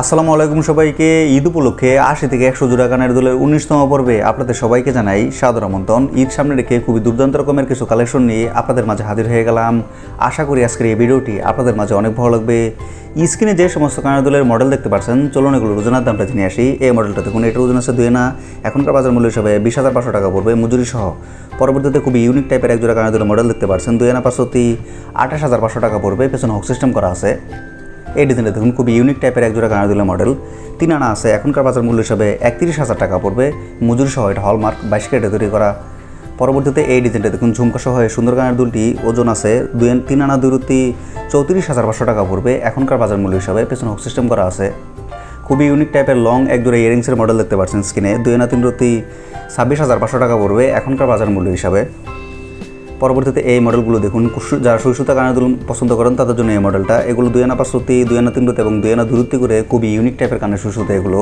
আসসালামু আলাইকুম সবাইকে। ঈদ উপলক্ষে আশি থেকে একশো জোড়া গানের দলের উনিশতম পর্বে আপনাদের সবাইকে জানাই সাদর আমন্ত্রণ। ঈদ সামনে রেখে খুবই দুর্দান্ত রকমের কিছু কালেকশন নিয়ে আপনাদের মাঝে হাজির হয়ে গেলাম। আশা করি আজকের এই ভিডিওটি আপনাদের মাঝে অনেক ভালো লাগবে। স্ক্রিনে যে সমস্ত গানের দলের মডেল দেখতে পাচ্ছেন, চলুন এগুলো ওজনের দামটা জেনে আসি। এই মডেলটা দেখুন, এটার ওজন আছে দুই না এখনকার বাজার মূল্য হিসাবে বিশ হাজার পাঁচশো টাকা পড়বে মজুরি সহ। পরবর্তীতে খুবই ইউনিক টাইপের এক জোড়া গানের দলের মডেল দেখতে পাচ্ছেন, দুই না পাঁচশোটি আঠাশ হাজার পাঁচশো টাকা পড়বে। পেছনে হক সিস্টেম করা আছে। এই ডিজাইনটা দেখুন, খুবই ইউনিক টাইপের একজোড়া কানাদুলা মডেল তিন আনা আছে, এখনকার বাজার মূল্য হিসাবে একত্রিশ হাজার টাকা পড়বে। মজুরি সহ এটা হলমার্ক বাইশ কেটে তৈরি করা। পরবর্তীতে এই ডিজাইনটা দেখুন, ঝুমকা সহ সুন্দর গানের দুলটি, ওজন আছে দুই তিন আনা দুই রুতি চৌত্রিশ হাজার পাঁচশো টাকা পড়বে। এখনকার বাজার মূল্য হিসাবে পেছনে হোক সিস্টেম করা আছে। খুবই ইউনিক টাইপের লং একজোড়া ইয়ারিংসের মডেল দেখতে পাচ্ছেন স্ক্রিনে দুই আনা তিন রুতি ছাব্বিশ হাজার পাঁচশো টাকা পড়বে এখনকার বাজার মূল্য হিসাবে। পরবর্তীতে এই মডেলগুলো দেখুন। যারা সুইসুতা গানের দুল পছন্দ করেন, তাদের জন্য এই মডেলটা। এগুলো দুই আনা পাঁচশোতি দুই আনা তিনরুতি এবং দুই আনা দূরত্ব করে খুবই ইউনিক টাইপের কানের সুইসুতা এগুলো।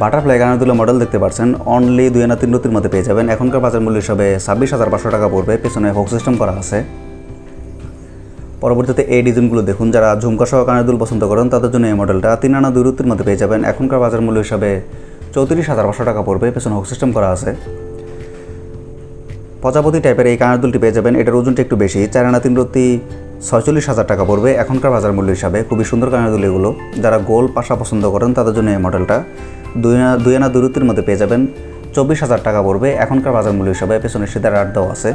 বাটারফ্লাই গানের দুলো মডেল দেখতে পাচ্ছেন। অনলি দুই আনা তিনরতির মধ্যে পেয়ে যাবেন। এখনকার বাজার মূল্য হিসাবে ছাব্বিশ হাজার পাঁচশো টাকা পড়বে। পেছনে হোক সিস্টেম করা আছে। পরবর্তীতে এই ডিজাইনগুলো দেখুন। যারা ঝুমকা সহ কানের দুল পছন্দ করেন, তাদের জন্য এই মডেলটা তিন আনা দূরত্বের মধ্যে পেয়ে যাবেন। এখনকার বাজার মূল্য হিসাবে চৌত্রিশ হাজার পাঁচশো টাকা পড়বে। পেছনে হোক সিস্টেম করা আছে। প্রজাপতি টাইপের এই কানের দুলটি পেয়ে যাবেন। এটার ওজনটা একটু বেশি। চার আনা তিন রত্তি ছয়চল্লিশ হাজার টাকা পড়বে। এখনকার বাজার মূল্য হিসাবে খুবই সুন্দর কানের দুল এগুলো। যারা গোল পাশা পছন্দ করেন, তাদের জন্য এই মডেলটা দুই আনা দুই আনা দূরত্বের মধ্যে পেয়ে যাবেন। চব্বিশ হাজার টাকা পড়বে। এখনকার বাজার মূল্য হিসাবে পেছনে সিদার আট দেওয়া আছে।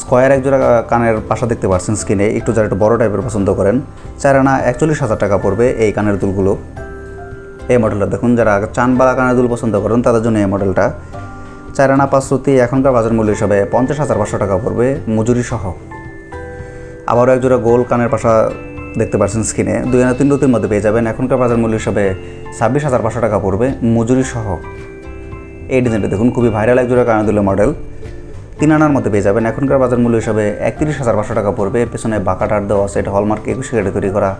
স্কোয়ার একজোড়া কানের পাশা দেখতে পাচ্ছেন স্কিনে একটু যারা একটু বড় টাইপের পছন্দ করেন, চার আনা একচল্লিশ হাজার টাকা পড়বে এই কানের দুলগুলো। এই মডেলটা দেখুন, যারা চানবালা কানের দুল পছন্দ করেন, তাদের জন্য এই মডেলটা চার আনা পাঁচশোটি এখনকার বাজার মূল্য হিসাবে পঞ্চাশ হাজার পাঁচশো টাকা পড়বে মজুরি সহ। আবারও একজোড়া গোল কানের পাশা দেখতে পাচ্ছেন স্কিনে দুই আনা তিন রতির মধ্যে পেয়ে যাবেন এখনকার বাজার মূল্য হিসাবে ছাব্বিশ হাজার পাঁচশো টাকা পড়বে মজুরি সহ। এই ডিজাইনটা দেখুন, খুবই ভাইরাল একজোড়া কানের দুলের মডেল। তিন আনার মধ্যে পেয়ে যাবেন এখনকার বাজার মূল্য হিসাবে একত্রিশ হাজার পাঁচশো টাকা পড়বে। পেছনে বাঁকাটার দেওয়া এটা হলমার্ক একুশ কেটে তৈরি করা।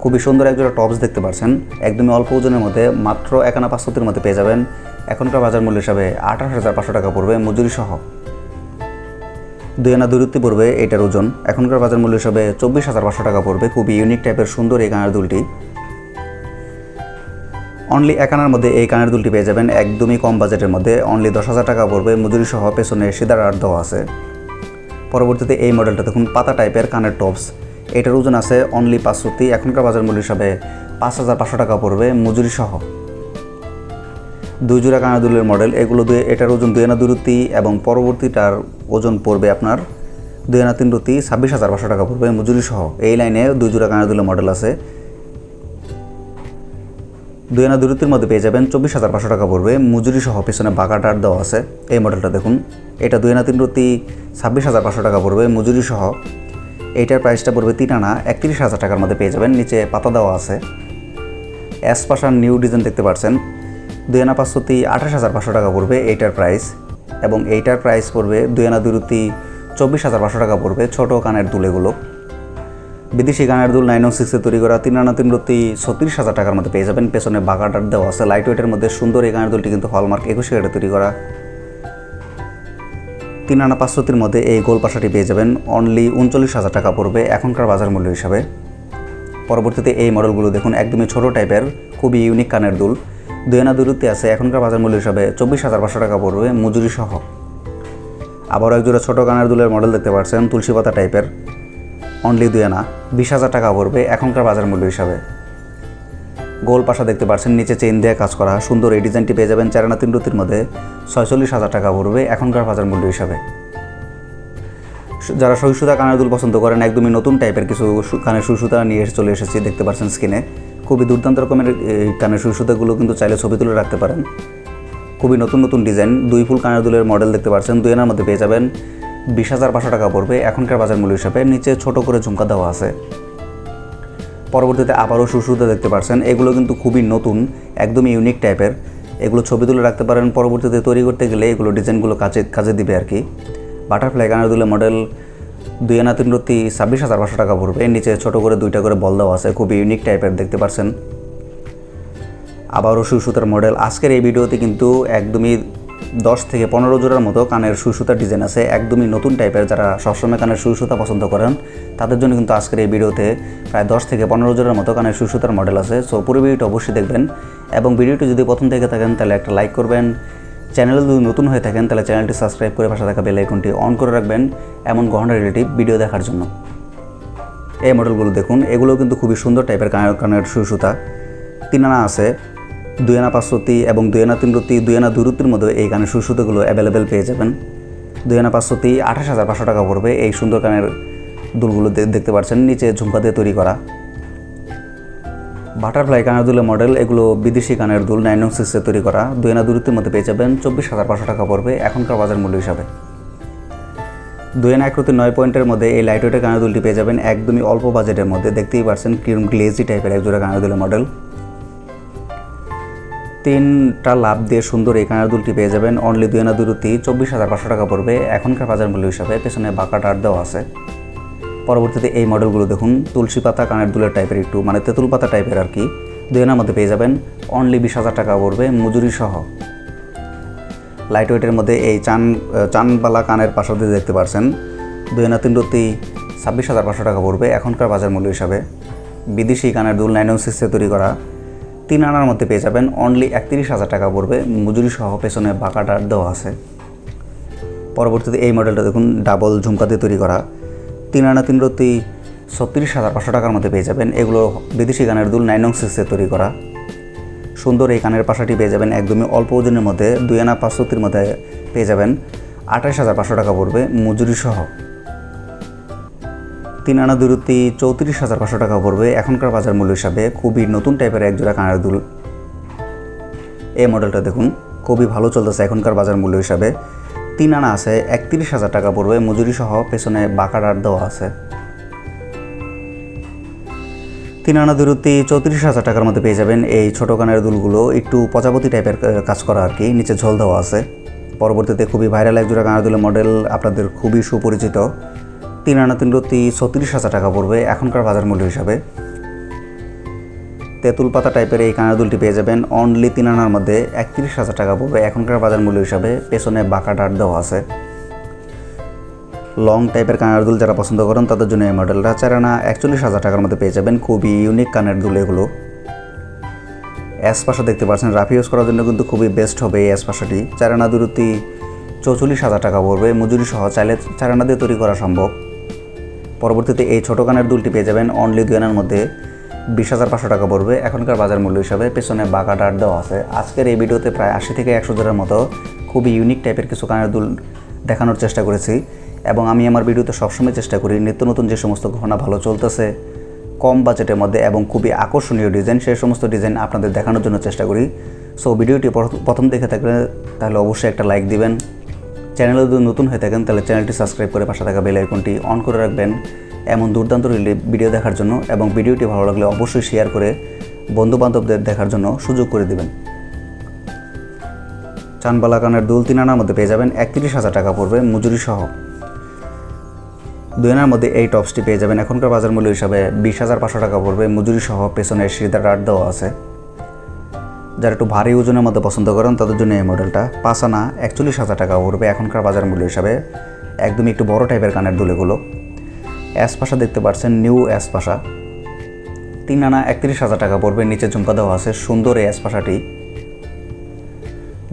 খুবই সুন্দর একজোড়া টপস দেখতে পাচ্ছেন। একদমই অল্প ওজনের মধ্যে মাত্র এক আনা পাঁচশোটির মধ্যে পেয়ে যাবেন এখনকার বাজার মূল্য হিসাবে আঠাশ হাজার পাঁচশো টাকা পড়বে মজুরি সহ। দুই আনা দূরত্বে পড়বে এটার ওজন। এখনকার বাজার মূল্য হিসাবে চব্বিশ হাজার পাঁচশো টাকা পড়বে। খুবই ইউনিক টাইপের সুন্দর এই কানের দুলটি। অনলি এক আনার মধ্যে এই কানের দুলটি পেয়ে যাবেন একদমই কম বাজেটের মধ্যে। অনলি দশ হাজার টাকা পড়বে, মজুরি সহ পেছনে সিদার আট দেওয়া আছে। পরবর্তীতে এই মডেলটা দেখুন, পাতা টাইপের কানের টপস এটার ওজন আছে অনলি পাঁচশোটি এখনকার বাজার মূল্য হিসাবে পাঁচ হাজার পাঁচশো টাকা পড়বে মজুরি সহ। দুই জোড়া কানা দুলের মডেল এগুলো দুই এটার ওজন দুই আনা দুরুতি এবং পরবর্তীটার ওজন পড়বে আপনার দুই আনা তিন রুতি ছাব্বিশ হাজার পাঁচশো টাকা পড়বে মজুরি সহ। এই লাইনে দুই জোড়া কানা দুলের মডেল আছে। দুই আনা দুরুতির মধ্যে পেয়ে যাবেন চব্বিশ হাজার পাঁচশো টাকা পড়বে মজুরি সহ, পেছনে বাঁকা টার দেওয়া আছে। এই মডেলটা দেখুন। এটা দুই আনা তিন রুতি ছাব্বিশ হাজার পাঁচশো টাকা পড়বে মজুরি সহ। এইটার প্রাইসটা পড়বে তিন আনা একত্রিশ হাজার টাকার মধ্যে পেয়ে যাবেন। নিচে পাতা দেওয়া আছে। অ্যাস পাশার নিউ ডিজাইন দেখতে পাচ্ছেন। দুই আনা পাঁচশোতি আঠাশ হাজার পাঁচশো টাকা পড়বে এইটার প্রাইস এবং এইটার প্রাইস পড়বে দুই আনা দুরুতি চব্বিশ হাজার পাঁচশো টাকা পড়বে ছোটো কানের দুলেগুলো। বিদেশি গানের দুল নাইন সিক্সে তৈরি করা তিন আনা তিন রত্তি ছত্রিশ হাজার টাকার মধ্যে পেয়ে যাবেন। পেছনে বাগাটার দেওয়া আছে লাইট ওয়েটের মধ্যে সুন্দর এই গানের দুলটি কিন্তু হলমার্ক একুশে কেটে তৈরি করা। তিন আনা পাঁচশোটির মধ্যে এই গোল পাশাটি পেয়ে যাবেন। অনলি উনচল্লিশ হাজার টাকা পড়বে এখনকার বাজার মূল্য হিসাবে। পরবর্তীতে এই মডেলগুলো দেখুন, একদমই ছোটো টাইপের খুবই ইউনিক কানের দুল। দুই আনা দূরত্বে আছে, এখনকার বাজার মূল্য হিসাবে চব্বিশ হাজার পাঁচশো টাকা পড়বে মজুরি সহ। আবারও একজোড়া ছোটো কানের দুলের মডেল দেখতে পাচ্ছেন, তুলসী পাতা টাইপের অনলি দুই আনা বিশ হাজার টাকা পড়বে এখনকার বাজার মূল্য হিসাবে। গোল পাশা দেখতে পাচ্ছেন, নিচে চেইন দিয়ে কাজ করা, সুন্দর এই ডিজাইনটি পেয়ে যাবেন চার আনা তিন রুতির মধ্যে ছয়চল্লিশ হাজার টাকা পড়বে এখনকার বাজার মূল্য হিসাবে। যারা সহিষ্ণুতা কানের দুল পছন্দ করেন, একদমই নতুন টাইপের কিছু কানের সুসুতা নিয়ে চলে এসেছি, দেখতে পাচ্ছেন স্ক্রিনে খুবই দুর্দান্ত রকমের কানের সুসুতাগুলো কিন্তু চাইলে ছবি তুলে রাখতে পারেন। খুবই নতুন নতুন ডিজাইন, দুই ফুল কানের দুলের মডেল দেখতে পাচ্ছেন, দুই মধ্যে পেয়ে যাবেন। বিশ হাজার পাঁচশো টাকা পড়বে এখনকার বাজার মূল্য হিসাবে, নিচে ছোট করে ঝুমকা দেওয়া আছে। পরবর্তীতে আবারও সুসুতা দেখতে পাচ্ছেন, এগুলো কিন্তু খুবই নতুন, একদমই ইউনিক টাইপের এগুলো ছবি তুলে রাখতে পারেন, পরবর্তীতে তৈরি করতে গেলে এগুলো ডিজাইনগুলো কাজে কাজে দিবে আর কি। বাটারফ্লাই কানের দুলের মডেল দুই আনা তিন রত্তি ছাব্বিশ হাজার পাঁচশো টাকা পড়বে। এর নিচে ছোটো করে দুইটা করে বল দেওয়া আছে, খুবই ইউনিক টাইপের দেখতে পাচ্ছেন। আবারও সুসুতার মডেল আজকের এই ভিডিওতে কিন্তু একদমই দশ থেকে পনেরো জোড়ার মতো কানের সুই সুতার ডিজাইন আছে। একদমই নতুন টাইপের যারা সবসময় কানের সুই সুতা পছন্দ করেন, তাদের জন্য কিন্তু আজকের এই ভিডিওতে প্রায় দশ থেকে পনেরো জোড়ার মতো কানের সুই সুতার মডেল আছে। সো পুরো ভিডিওটা অবশ্যই দেখবেন। এবং ভিডিওটি যদি প্রথম থেকে থাকেন, তাহলে একটা লাইক করবেন। চ্যানেল যদি নতুন হয়ে থাকেন, তাহলে চ্যানেলটি সাবস্ক্রাইব করে পাশে থাকা বেল আইকনটি অন করে রাখবেন এমন গহনা রিলেটিভ ভিডিও দেখার জন্য। এই মডেলগুলো দেখুন, এগুলো কিন্তু খুবই সুন্দর টাইপের কানের কানের সুই সুতা তিন আনা আছে, দুই আনা পাঁচশোতি এবং দুই আনা তিন রুতি দুই আনা দুই মধ্যে এই কানের সুই সুতোগুলো অ্যাভেলেবেল পেয়ে যাবেন। দুই আনা পাঁচশোতি আঠাশ হাজার পাঁচশো টাকা পড়বে এই সুন্দর কানের দুলগুলো দেখতে পাচ্ছেন, নিচে ঝুমকা দিয়ে তৈরি করা। বাটারফ্লাই কানের দুলের মডেল এগুলো বিদেশি কানের দুল নাইন নং সিক্সে তৈরি করা। দুই আনা দুরুতির মধ্যে পেয়ে যাবেন চব্বিশ হাজার পাঁচশো টাকা পড়বে এখনকার বাজার মূল্য হিসাবে। দুই আনা একরতি নয় পয়েন্টের মধ্যে এই লাইট ওয়েটের কানের দুলটি পেয়ে যাবেন একদমই অল্প বাজেটের মধ্যে। দেখতেই পারছেন কিরম গ্লেজি টাইপের এক জোড়া কানের দুলের মডেল তিনটা লাভ দিয়ে সুন্দর এই কানের দুলটি পেয়ে যাবেন। অনলি দুই আনা দুরুতি চব্বিশ হাজার পাঁচশো টাকা পড়বে এখনকার বাজার মূল্য হিসাবে। পেছনে বাঁকা টার দেওয়া আছে। পরবর্তীতে এই মডেলগুলো দেখুন। তুলসী পাতা কানের দুলের টাইপের একটু মানে তেঁতুল পাতা টাইপের আর কি। দুই আনার মধ্যে পেয়ে যাবেন। অনলি বিশ হাজার টাকা পড়বে মজুরি সহ। লাইট ওয়েটের মধ্যে এই চান চানবালা কানের পাশাপাশি দেখতে পারছেন। দুই আনা তিন রতি ছাব্বিশ হাজার পাঁচশো টাকা পড়বে এখনকার বাজার মূল্য হিসাবে। বিদেশি কানের দুল নাইন সিক্সে তৈরি করা। তিন আনার মধ্যে পেয়ে যাবেন অনলি একত্রিশ হাজার টাকা পড়বে মজুরি সহ পেছনে বাঁকাটার দেওয়া আছে। পরবর্তীতে এই মডেলটা দেখুন ডাবল ঝুমকা দিয়ে তৈরি করা। তিন আনা তিন রতি ছত্রিশ হাজার পাঁচশো টাকার মধ্যে পেয়ে যাবেন। এগুলো বিদেশি গানের দুল নাইন সিক্সে তৈরি করা। সুন্দর এই কানের পাশাটি পেয়ে যাবেন একদমই অল্প ওজনের মধ্যে, দুই আনা পাঁচশোতির মধ্যে পেয়ে যাবেন। আঠাশ হাজার পাঁচশো টাকা পড়বে মজুরি সহ। তিন আনা দূরত্বে চৌত্রিশ হাজার পাঁচশো টাকা পড়বে। এখনকার বাজার মূল্য হিসাবে খুবই নতুন টাইপের একজোড়া কানের দুল। এই মডেলটা দেখুন, খুবই ভালো চলতেছে এখনকার বাজার মূল্য হিসাবে। তিন আনা আছে, একত্রিশ হাজার টাকা পড়বে, মজুরি সহ পেছনে বাঁকাডার দেওয়া আছে। তিন আনা দূরত্বে চৌত্রিশ হাজার টাকার মধ্যে পেয়ে যাবেন এই ছোটো কানের দুলগুলো। একটু প্রজাপতি টাইপের কাজ করা আর কি, নিচে ঝোল দেওয়া আছে। পরবর্তীতে খুবই ভাইরাল একজোড়া কানের দুলের মডেল আপনাদের খুবই সুপরিচিত। তিন আনা তিন ছত্রিশ হাজার টাকা পড়বে এখনকার বাজার মূল্য হিসাবে। তেঁতুল পাতা টাইপের এই কানের দুলটি পেয়ে যাবেন। অনলি তিন আনার মধ্যে একত্রিশ হাজার টাকা পড়বে। এখনকার বাজার মূল্য হিসাবে পেছনে বাঁকা ডাট দেওয়া আছে। লং টাইপের কানের দুল যারা পছন্দ করেন, তাদের জন্য এই মডেলটা চার আনা একচল্লিশ হাজার টাকার মধ্যে পেয়ে যাবেন। খুবই ইউনিক কানের দুল এগুলো। অ্যাসপাশা দেখতে পাচ্ছেন রাফ ইউজ করার জন্য কিন্তু খুবই বেস্ট হবে এই অ্যাসপাশাটি চার আনা দূরত্বে চৌচল্লিশ হাজার টাকা পড়বে। মজুরি সহ চাইলে চার আনা দিয়ে তৈরি করা সম্ভব। পরবর্তীতে এই ছোটো কানের দুলটি পেয়ে যাবেন। অনলি দুই আনার মধ্যে বিশ হাজার পাঁচশো টাকা পড়বে। এখনকার বাজার মূল্য হিসাবে পেছনে বাঁকা ডাট দেওয়া আছে। আজকের এই ভিডিওতে প্রায় আশি থেকে একশো জনের মতো খুবই ইউনিক টাইপের কিছু কানের দুল দেখানোর চেষ্টা করেছি এবং আমি আমার ভিডিওতে সবসময় চেষ্টা করি নিত্য নতুন যে সমস্ত গহনা ভালো চলতেছে, কম বাজেটের মধ্যে এবং খুবই আকর্ষণীয় ডিজাইন সেই সমস্ত ডিজাইন আপনাদের দেখানোর জন্য চেষ্টা করি। সো ভিডিওটি প্রথ- প্রথম দেখে থাকলে তাহলে অবশ্যই একটা লাইক দিবেন। চ্যানেলে যদি নতুন হয়ে থাকেন, তাহলে চ্যানেলটি সাবস্ক্রাইব করে পাশে থাকা বেল আইকনটি অন করে রাখবেন। এমন দুর্দান্ত ভিডিও দেখার জন্য এবং ভিডিওটি ভালো লাগলে অবশ্যই শেয়ার করে বন্ধু বান্ধবদের দেখার জন্য সুযোগ করে দিবেন। চানবালা কানের দুল তিন আনার মধ্যে পেয়ে যাবেন একত্রিশ হাজার টাকা পড়বে মজুরি সহ। দুই আনার মধ্যে এই টপসটি পেয়ে যাবেন এখনকার বাজার মূল্য হিসাবে বিশ হাজার পাঁচশো টাকা পড়বে, মজুরি সহ পেছনে সিদার রাট দেওয়া আছে। যারা একটু ভারী ওজনের মধ্যে পছন্দ করেন, তাদের জন্য এই মডেলটা পাঁচ আনা একচল্লিশ হাজার টাকা পড়বে এখনকার বাজার মূল্য হিসাবে। একদমই একটু বড় টাইপের কানের দুলেগুলো অ্যাসপাশা দেখতে পাচ্ছেন নিউ অ্যাসপাশা তিন আনা একত্রিশ হাজার টাকা পড়বে, নিচে ঝুমকা দেওয়া আছে, সুন্দর এই অ্যাসপাশাটি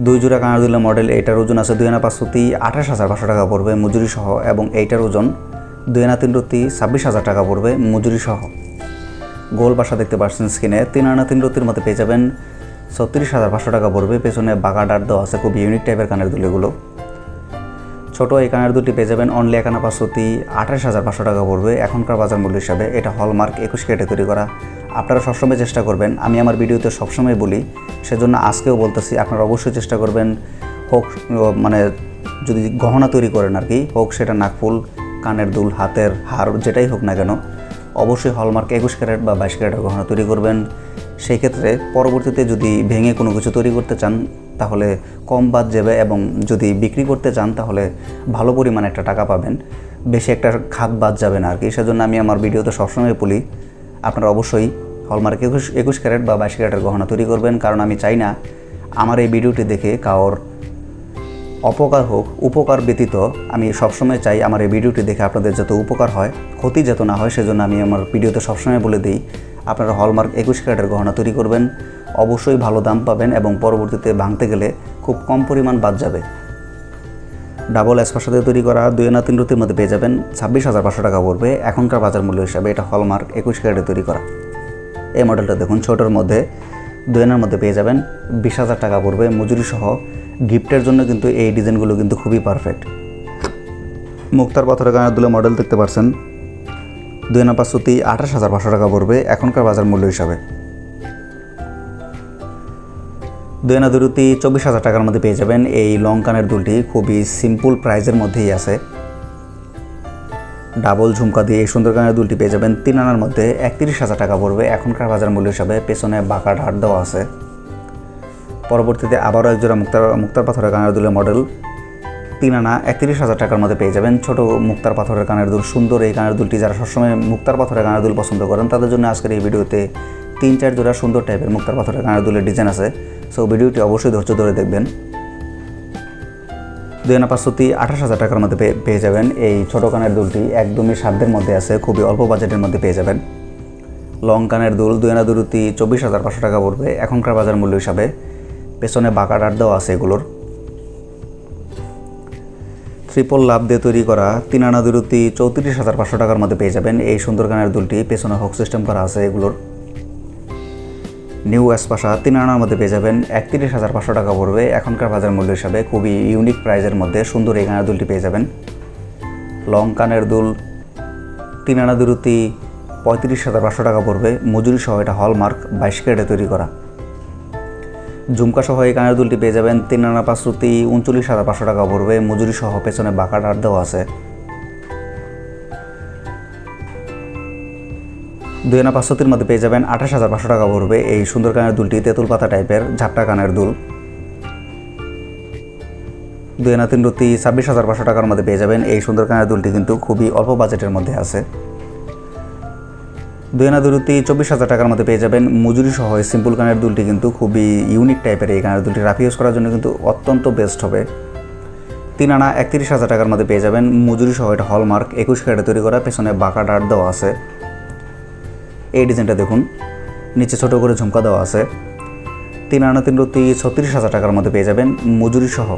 দুই জোড়া কানের দুলের মডেল এইটার ওজন আছে দুই আনা পাঁচশোতি আঠাশ হাজার পাঁচশো টাকা পড়বে, মজুরি সহ, এবং এইটার ওজন দুই আনা তিন রত্তি ছাব্বিশ হাজার টাকা পড়বে, মজুরি সহ। গোল বাসা দেখতে পাচ্ছেন স্ক্রিনে, তিন আনা তিন রত্তির মধ্যে পেয়ে যাবেন ছত্রিশ হাজার পাঁচশো টাকা পড়বে, পেছনে বাঁকা ডাট দেওয়া আছে, খুব ইউনিক টাইপের কানের দুলেগুলো। ছোট এই কানের দুটি পেয়ে যাবেন অনলি একানা পাঁচশোতি আঠাশ হাজার পাঁচশো টাকা পড়বে এখনকার বাজার মূল্য হিসাবে। এটা হলমার্ক একুশ কেটে তৈরি করা। আপনারা সবসময় চেষ্টা করবেন, আমি আমার ভিডিওতে সবসময় বলি, সেজন্য আজকেও বলতেছি, আপনারা অবশ্যই চেষ্টা করবেন, হোক মানে যদি গহনা তৈরি করেন আর কি, হোক সেটা নাকফুল, কানের দুল, হাতের হার যেটাই হোক না কেন, অবশ্যই হলমার্ক একুশ ক্যারেট বা বাইশ ক্যারেটের গহনা তৈরি করবেন। সেই ক্ষেত্রে পরবর্তীতে যদি ভেঙে কোনো কিছু তৈরি করতে চান, তাহলে কম বাদ যাবে এবং যদি বিক্রি করতে চান, তাহলে ভালো পরিমাণে একটা টাকা পাবেন। বেশি একটা খাত বাদ যাবে না আর কি সেজন্য আমি আমার ভিডিওতে সবসময় বলি, আপনারা অবশ্যই হলমার্ক একুশ একুশ ক্যারেট বা বাইশ ক্যারেটের গহনা তৈরি করবেন। কারণ আমি চাই না আমার এই ভিডিওটি দেখে কারোর অপকার হোক, উপকার ব্যতীত আমি সবসময় চাই আমার এই ভিডিওটি দেখে আপনাদের যত উপকার হয়, ক্ষতি যত না হয়, সেজন্য আমি আমার ভিডিওতে সবসময় বলে দিই। আপনারা হলমার্ক একুশ ক্যারেটের গহনা তৈরি করবেন। অবশ্যই ভালো দাম পাবেন এবং পরবর্তীতে ভাঙতে গেলে খুব কম পরিমাণ বাদ যাবে। ডাবল সাথে তৈরি করা দুই আনা তিন রুতির মধ্যে পেয়ে যাবেন। ছাব্বিশ হাজার পাঁচশো টাকা পড়বে। এখনকার বাজার মূল্য হিসাবে এটা হলমার্ক একুশ ক্যারেটে তৈরি করা। এই মডেলটা দেখুন, ছোটোর মধ্যে দুই আনার মধ্যে পেয়ে যাবেন। বিশ হাজার টাকা পড়বে মজুরি সহ গিফটের জন্য কিন্তু এই ডিজাইনগুলো কিন্তু খুবই পারফেক্ট। মুক্তার পাথরের গানের দুলে মডেল দেখতে পাচ্ছেন। দুই আনা পাঁচশোতি আঠাশ হাজার পাঁচশো টাকা পড়বে এখনকার বাজার মূল্য হিসাবে। দুই আনা দুরুতি চব্বিশ হাজার টাকার মধ্যে পেয়ে যাবেন এই লং কানের দুলটি, খুবই সিম্পল প্রাইজের মধ্যেই আছে। ডাবল ঝুমকা দিয়ে এই সুন্দর কানের দুলটি পেয়ে যাবেন তিন আনার মধ্যে একত্রিশ হাজার টাকা পড়বে এখনকার বাজার মূল্য হিসাবে, পেছনে বাঁকা ঢাট দেওয়া আছে। পরবর্তীতে আবারও একজোড়া মুক্তার মুক্তার পাথরের কানের দুলের মডেল তিন আনা একত্রিশ হাজার টাকার মধ্যে পেয়ে যাবেন। ছোট মুক্তার পাথরের কানের দুল, সুন্দর এই কানের দুলটি যারা সবসময় মুক্তার পাথরের কানের দুল পছন্দ করেন, তাদের জন্য আজকের এই ভিডিওতে তিন, চার জোড়া সুন্দর টাইপের মুক্তার পাথরের কানের দুলের ডিজাইন আছে। সো ভিডিওটি অবশ্যই ধৈর্য ধরে দেখবেন। দুই আনা পাঁচশোটি আঠাশ হাজার টাকার মধ্যে পেয়ে যাবেন। এই ছোটো কানের দুলটি একদমই সাধ্যের মধ্যে আছে, খুবই অল্প বাজেটের মধ্যে পেয়ে যাবেন। লং কানের দুল, দুই আনা দুরুতি চব্বিশ হাজার পাঁচশো টাকা পড়বে। এখনকার বাজার মূল্য হিসাবে পেছনে বাঁকা ডাট দেওয়া আছে এগুলোর। ট্রিপল লাভ দিয়ে তৈরি করা তিন আনা দুরুতি চৌত্রিশ হাজার পাঁচশো টাকার মধ্যে পেয়ে যাবেন। এই সুন্দর গানের দুলটি পেছনে হক সিস্টেম করা আছে এগুলোর। নিউ এসপাশা তিন আনার মধ্যে পেয়ে যাবেন একত্রিশ হাজার পাঁচশো টাকা পড়বে। এখনকার বাজার মূল্য হিসাবে খুবই ইউনিক প্রাইজের মধ্যে সুন্দর এই গানের দুলটি পেয়ে যাবেন। লং কানের দুল, তিন আনা দুরুতি পঁয়ত্রিশ হাজার পাঁচশো টাকা পড়বে। মজুরি সহ এটা হলমার্ক বাইশ ক্যারেটে তৈরি করা। ঝুমকা সহ এই কানের দুলটি পেয়ে যাবেন তিন আনা পাঁচশোতি উনচল্লিশ হাজার পাঁচশো টাকা পড়বে। মজুরি সহ পেছনে বাঁকা ডাট দেওয়া আছে। দুই আনা পাঁচশোতির মধ্যে পেয়ে যাবেন আঠাশ হাজার পাঁচশো টাকা পড়বে এই সুন্দর কানের দুলটি তেঁতুল পাতা টাইপের, ঝাপটা কানের দুল। দুই আনা তিন রুতি ছাব্বিশ হাজার পাঁচশো টাকার মধ্যে পেয়ে যাবেন এই সুন্দর কানের দুলটি কিন্তু খুবই অল্প বাজেটের মধ্যে আছে। দুই আনা চব্বিশ হাজার টাকার মধ্যে পেয়ে যাবেন মজুরি সহ সিম্পল কানের দুলটি কিন্তু খুবই ইউনিক টাইপের এই কানের দুলটি রাফ ইউজ করার জন্য কিন্তু অত্যন্ত বেস্ট হবে। তিন আনা একত্রিশ হাজার টাকার মধ্যে পেয়ে যাবেন মজুরি সহ এটা হলমার্ক একুশ ক্যারেটে তৈরি করা, পেছনে বাঁকা ডাট দেওয়া আছে। এই ডিজাইনটা দেখুন, নিচে ছোট করে ঝুমকা দেওয়া আছে। তিন আনা তিন রুতি ছত্রিশ হাজার টাকার মধ্যে পেয়ে যাবেন মজুরি সহ।